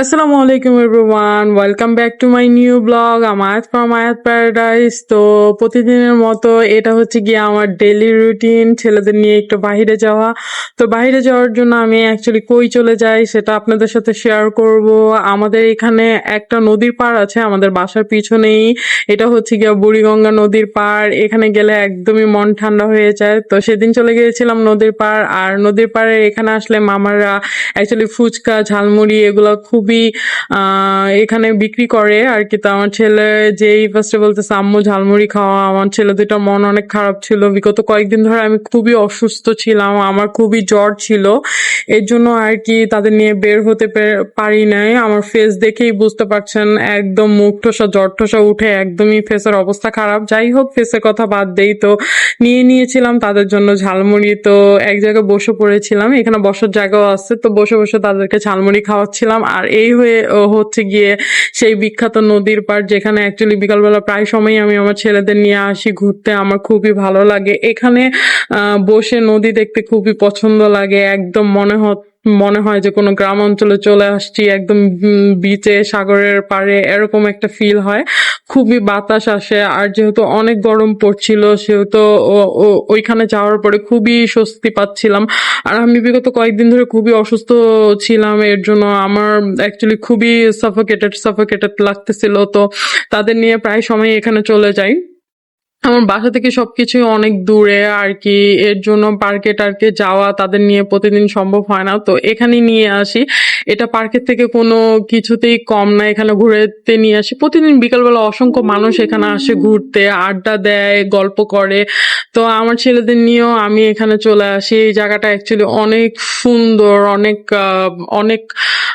আসসালামু আলাইকুম everyone welcome back to my new blog আমায়াত from Ayat paradise তো প্রতিদিনের মতো এটা হচ্ছে গিয়ে আমার ডেলি রুটিন ছেলেদের নিয়ে একটু বাইরে যাওয়া। তো বাইরে যাওয়ার জন্য আমি অ্যাকচুয়ালি কই চলে যাই সেটা আপনাদের সাথে শেয়ার করব। আমাদের এখানে একটা নদীর পাড় আছে, আমাদের বাসার পিছনেই। এটা হচ্ছে গিয়ে বুড়িগঙ্গা নদীর পাড়। এখানে গেলে একদমই মন ঠান্ডা হয়ে যায়। তো সেদিন চলে গিয়েছিলাম নদীর পাড়, আর নদীর পাড়ে এখানে আসলে মামারা অ্যাকচুয়ালি ফুচকা, ঝালমুড়ি এগুলো খুবই এখানে বিক্রি করে আর কি। তো আমার ছেলে যেই ফার্স্টে বলতেছে, আম্মু, ঝালমুড়ি খাওয়া আমার ছেলে দুটো মন অনেক খারাপ ছিল। বিগত কয়েকদিন ধরে আমি খুবই অসুস্থ ছিলাম। আমার খুবই জ্বর ছিল। এর জন্য আর কি তাদের নিয়ে বের হতে পারি নাই। আমার ফেস দেখেই বুঝতে পারছেন, একদম মুখ ঠোসা, জ্বর ঠোসা উঠে একদমই ফেসের অবস্থা খারাপ। যাই হোক ফেসের কথা বাদ দেই তো। নিয়ে নিয়েছিলাম তাদের জন্য ঝালমুড়ি। তো এক জায়গায় বসে পড়েছিলাম। এখানে বসার জায়গাও আছে। তো বসে বসে তাদেরকে ঝালমুড়ি খাওয়াচ্ছিলাম। আর এই হয়ে হচ্ছে গিয়ে সেই বিখ্যাত নদীর পার যেখানে অ্যাকচুয়ালি বিকালবেলা প্রায় সময় আমি আমার ছেলেদের নিয়ে আসি ঘুরতে। আমার খুবই ভালো লাগে। এখানে বসে নদী দেখতে খুবই পছন্দ লাগে। একদম মনে হ, মনে হয় যে কোনো গ্রাম অঞ্চলে চলে আসছি। একদম বিচে সাগরের পারে এরকম একটা ফিল হয়। খুবই বাতাস আসে, আর যেহেতু অনেক গরম পড়ছিল, সেহেতু ওইখানে যাওয়ার পরে খুবই স্বস্তি পাচ্ছিলাম। আর আমি বিগত কয়েকদিন ধরে খুবই অসুস্থ ছিলাম, এর জন্য আমার অ্যাকচুয়ালি খুবই সাফোকেটেড সাফোকেটেড লাগতেছিল। তো তাদের নিয়ে প্রায় সময় এখানে চলে যাই। আমার বাসা থেকে সবকিছু অনেক দূরে আর কি। এর জন্য পার্কে টার্কে যাওয়া তাদের নিয়ে প্রতিদিন সম্ভব হয় না। তো এখানে নিয়ে আসি। এটা পার্কের থেকে কোনো কিছুতেই কম না। এখানে ঘুরেতে নিয়ে আসি। প্রতিদিন বিকালবেলা অসংখ্য মানুষ এখানে আসে ঘুরতে, আড্ডা দেয়, গল্প করে। তো আমার ছেলেদের নিয়েও আমি এখানে চলে আসি। এই জায়গাটা অ্যাকচুয়ালি অনেক সুন্দর, অনেক অনেক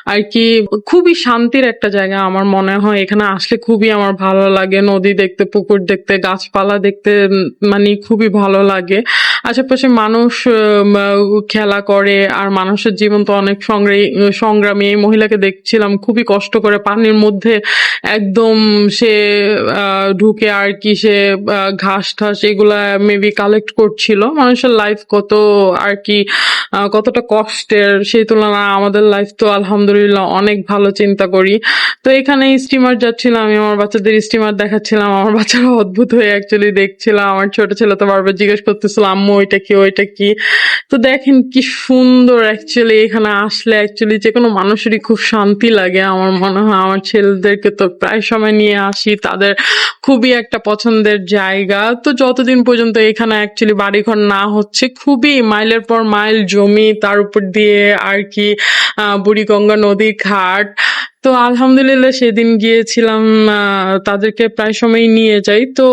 আর কি খুবই শান্তির একটা জায়গা আমার মনে হয়। এখানে আসলে খুবই আমার ভালো লাগে। নদী দেখতে, পুকুর দেখতে, গাছপালা দেখতে উম, মানে খুবই ভালো লাগে। আশেপাশে মানুষ খেলা করে, আর মানুষের জীবন তো অনেক সংগ্রামী। এই মহিলাকে দেখছিলাম, খুবই কষ্ট করে পানির মধ্যে একদম সে ঢুকে আর কি সে ঘাস ঠাস এগুলা মেবি কালেক্ট করছিল। মানুষের লাইফ কত আর কি কতটা কষ্টের সেই তুলনায় আমাদের লাইফ তো আলহামদুলিল্লাহ অনেক ভালো চিন্তা করি। তো এখানে স্টিমার যাচ্ছিলাম, আমি আমার বাচ্চাদের স্টিমার দেখাচ্ছিলাম, আমার বাচ্চারা অদ্ভুত হয়ে অ্যাকচুয়ালি দেখছিলাম আমার ছোট ছেলে তো বারবার জিজ্ঞেস করতেছিল, আম্মু ওইটা কি ওইটা কি? তো দেখেন কি সুন্দর অ্যাকচুয়ালি এখানে আসলে অ্যাকচুয়ালি যে কোনো মানুষেরই খুব শান্তি লাগে আমার মনে হয়। আমার ছেলেদেরকে তো প্রায় সময় নিয়ে আসি, তাদের খুবই একটা পছন্দের জায়গা। তো যতদিন পর্যন্ত এখানে অ্যাকচুয়ালি বাড়িঘর না হচ্ছে, খুবই মাইলের পর মাইল জমি, তার উপর দিয়ে আর কি বুড়িগঙ্গা নদী ঘাট। তো আলহামদুলিল্লাহ সেদিন গিয়েছিলাম তাদেরকে প্রায় সময় নিয়ে যাই। তো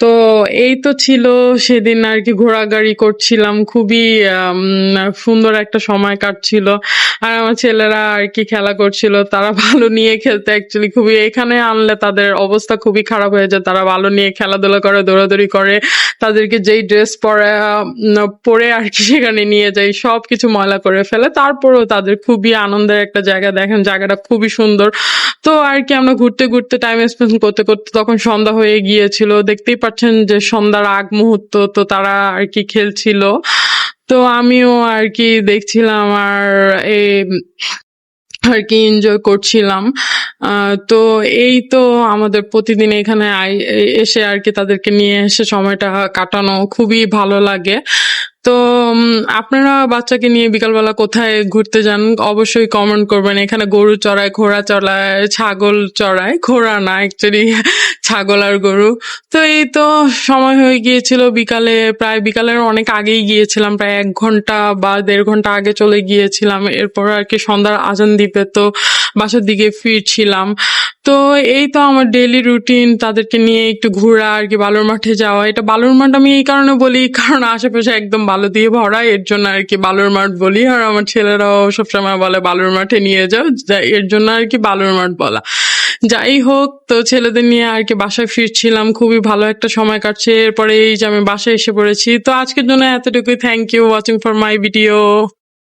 তো এই তো ছিল সেদিন আর কি ঘোরাঘুরি করছিলাম। খুবই সুন্দর একটা সময় কাটছিল। আর আমার ছেলেরা আর কি খেলা করছিল, তারা ভালো নিয়ে খেলতে অ্যাকচুয়ালি খুবই, এখানে আনলে তাদের অবস্থা খুবই খারাপ হয়ে যায়। তারা ভালো নিয়ে খেলাধুলা করে, দৌড়াদৌড়ি করে, তাদেরকে যেই ড্রেস পরে পরে আর কি সেখানে নিয়ে যাই সব কিছু ময়লা করে ফেলে। তারপরেও তাদের খুবই আনন্দের একটা জায়গা দেখেন, জায়গাটা খুবই সুন্দর। তো আর কি আমরা ঘুরতে ঘুরতে টাইম স্পেন্ড করতে করতে তখন সন্ধ্যা হয়ে গিয়েছিল। দেখতেই পাচ্ছেন যে সন্ধ্যার আগ মুহূর্ত তো তারা আর কি খেলছিল। তো আমিও আর কি দেখছিলাম আর এই আর কি এনজয় করছিলাম। তো এই তো আমাদের প্রতিদিন এখানে এসে আর কি তাদেরকে নিয়ে এসে সময়টা কাটানো খুবই ভালো লাগে। তো আপনারা বাচ্চাকে নিয়ে বিকালবেলা কোথায় ঘুরতে যান? অবশ্যই কমেন্ট করবেন। এখানে গরু চড়ায়, ঘোড়া চড়ায়, ছাগল চড়ায়। ঘোড়া না অ্যাকচুয়ালি ছাগল আর গরু। তো এই তো সময় হয়ে গিয়েছিল বিকালে, প্রায় বিকালের অনেক আগেই গিয়েছিলাম। প্রায় এক ঘণ্টা বা দেড় ঘণ্টা আগে চলে গিয়েছিলাম। এরপর আর কি সন্ধ্যার আজান দিবে তো বাসার দিকে ফিরছিলাম। তো এই তো আমার ডেইলি রুটিন তাদেরকে নিয়ে একটু ঘোরা, আর কি বালুর মাঠে যাওয়া। এটা বালুর মাঠ আমি এই কারণে বলি, কারণ আশেপাশে একদম বালু দিয়ে ভরা, এর জন্য আর কি বালুর মাঠ বলি। আর আমার ছেলেরাও সবসময় বলে, বালুর মাঠে নিয়ে যাও। এর জন্য আর কি বালুর মাঠ বলা। যাই হোক, তো ছেলেদের নিয়ে আর কি বাসায় ফিরছিলাম। খুবই ভালো একটা সময় কাটছে। এরপরে এই যে আমি বাসায় এসে পড়েছি। তো আজকের জন্য এতটুকুই। Thank you watching for my video